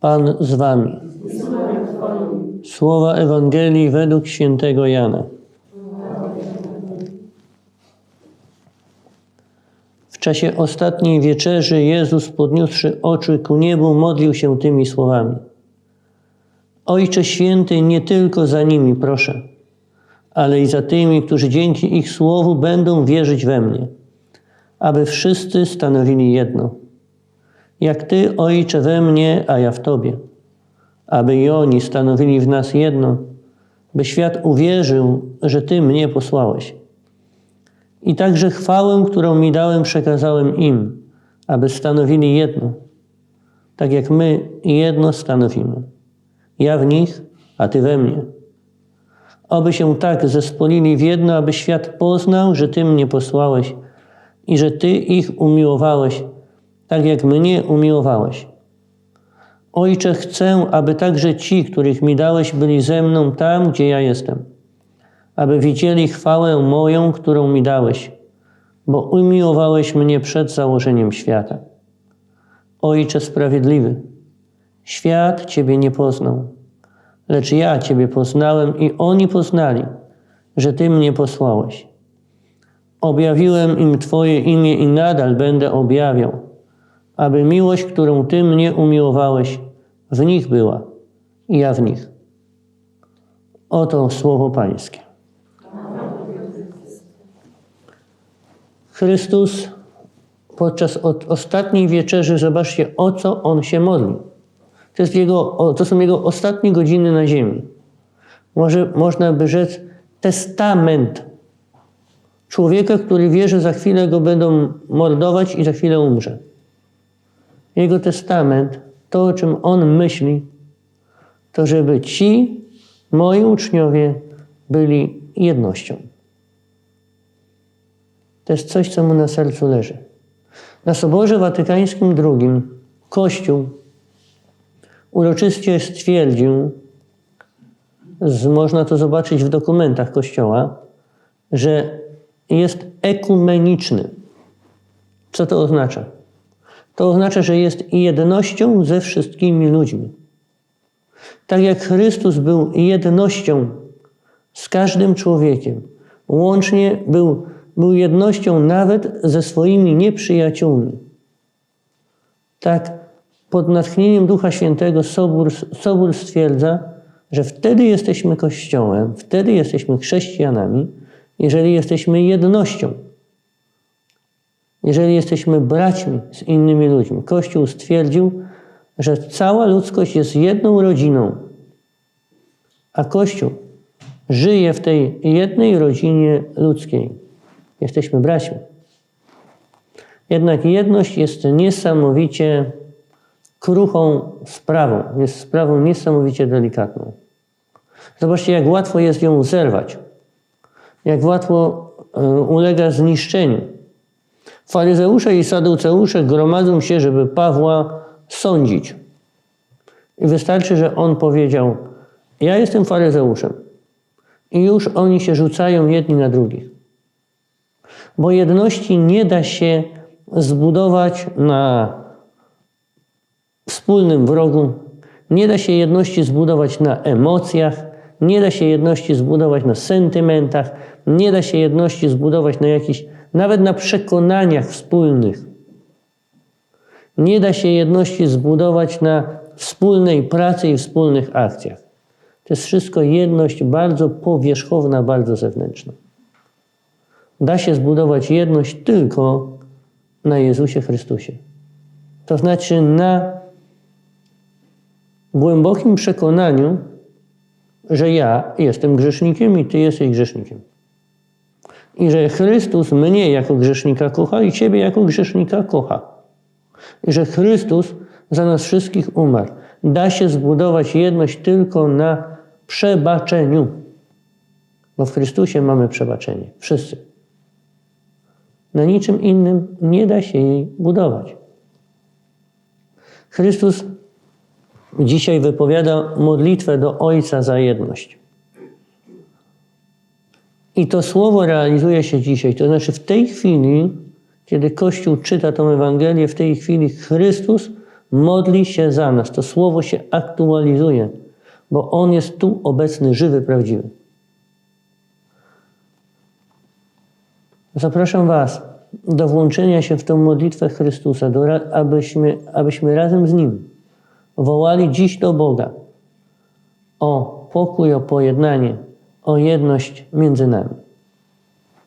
Pan z wami. Słowa Ewangelii według świętego Jana. W czasie ostatniej wieczerzy Jezus, podniósłszy oczy ku niebu, modlił się tymi słowami. Ojcze Święty, nie tylko za nimi proszę, ale i za tymi, którzy dzięki ich słowu będą wierzyć we mnie, aby wszyscy stanowili jedno. Jak Ty, Ojcze, we mnie, a ja w Tobie, aby i oni stanowili w nas jedno, by świat uwierzył, że Ty mnie posłałeś. I także chwałę, którą mi dałem, przekazałem im, aby stanowili jedno, tak jak my jedno stanowimy. Ja w nich, a Ty we mnie. Oby się tak zespolili w jedno, aby świat poznał, że Ty mnie posłałeś i że Ty ich umiłowałeś, tak jak mnie umiłowałeś. Ojcze, chcę, aby także ci, których mi dałeś, byli ze mną tam, gdzie ja jestem, aby widzieli chwałę moją, którą mi dałeś, bo umiłowałeś mnie przed założeniem świata. Ojcze sprawiedliwy, świat Ciebie nie poznał, lecz ja Ciebie poznałem i oni poznali, że Ty mnie posłałeś. Objawiłem im Twoje imię i nadal będę objawiał, aby miłość, którą Ty mnie umiłowałeś, w nich była i ja w nich. Oto słowo Pańskie. Chrystus podczas od ostatniej wieczerzy, zobaczcie, o co On się modli. To, jest jego, to są Jego ostatnie godziny na ziemi. Może można by rzec testament człowieka, który wie, że za chwilę go będą mordować i za chwilę umrze. Jego testament, to o czym on myśli, to żeby ci, moi uczniowie, byli jednością. To jest coś, co mu na sercu leży. Na Soborze Watykańskim II Kościół uroczyście stwierdził, z, można to zobaczyć w dokumentach Kościoła, że jest ekumeniczny. Co to oznacza? To oznacza, że jest jednością ze wszystkimi ludźmi. Tak jak Chrystus był jednością z każdym człowiekiem, łącznie był, był jednością nawet ze swoimi nieprzyjaciółmi. Tak pod natchnieniem Ducha Świętego Sobór, Sobór stwierdza, że wtedy jesteśmy Kościołem, wtedy jesteśmy chrześcijanami, jeżeli jesteśmy jednością. Jeżeli jesteśmy braćmi z innymi ludźmi. Kościół stwierdził, że cała ludzkość jest jedną rodziną, a Kościół żyje w tej jednej rodzinie ludzkiej. Jesteśmy braćmi. Jednak jedność jest niesamowicie kruchą sprawą, jest sprawą niesamowicie delikatną. Zobaczcie, jak łatwo jest ją zerwać, jak łatwo e, ulega zniszczeniu. Faryzeusze i saduceusze gromadzą się, żeby Pawła sądzić. I wystarczy, że on powiedział: Ja jestem faryzeuszem. I już oni się rzucają jedni na drugich. Bo jedności nie da się zbudować na wspólnym wrogu, nie da się jedności zbudować na emocjach, nie da się jedności zbudować na sentymentach, nie da się jedności zbudować na jakichś, nawet na przekonaniach wspólnych. Nie da się jedności zbudować na wspólnej pracy i wspólnych akcjach. To jest wszystko jedność bardzo powierzchowna, bardzo zewnętrzna. Da się zbudować jedność tylko na Jezusie Chrystusie. To znaczy na głębokim przekonaniu, że ja jestem grzesznikiem i Ty jesteś grzesznikiem. I że Chrystus mnie jako grzesznika kocha i Ciebie jako grzesznika kocha. I że Chrystus za nas wszystkich umarł. Da się zbudować jedność tylko na przebaczeniu. Bo w Chrystusie mamy przebaczenie. Wszyscy. Na niczym innym nie da się jej budować. Chrystus dzisiaj wypowiada modlitwę do Ojca za jedność. I to słowo realizuje się dzisiaj. To znaczy, w tej chwili, Kiedy Kościół czyta tą Ewangelię, w tej chwili Chrystus modli się za nas. To słowo się aktualizuje, bo On jest tu obecny, żywy, prawdziwy. Zapraszam Was do włączenia się w tę modlitwę Chrystusa, do, abyśmy, abyśmy razem z Nim wołali dziś do Boga o pokój, o pojednanie, o jedność między nami.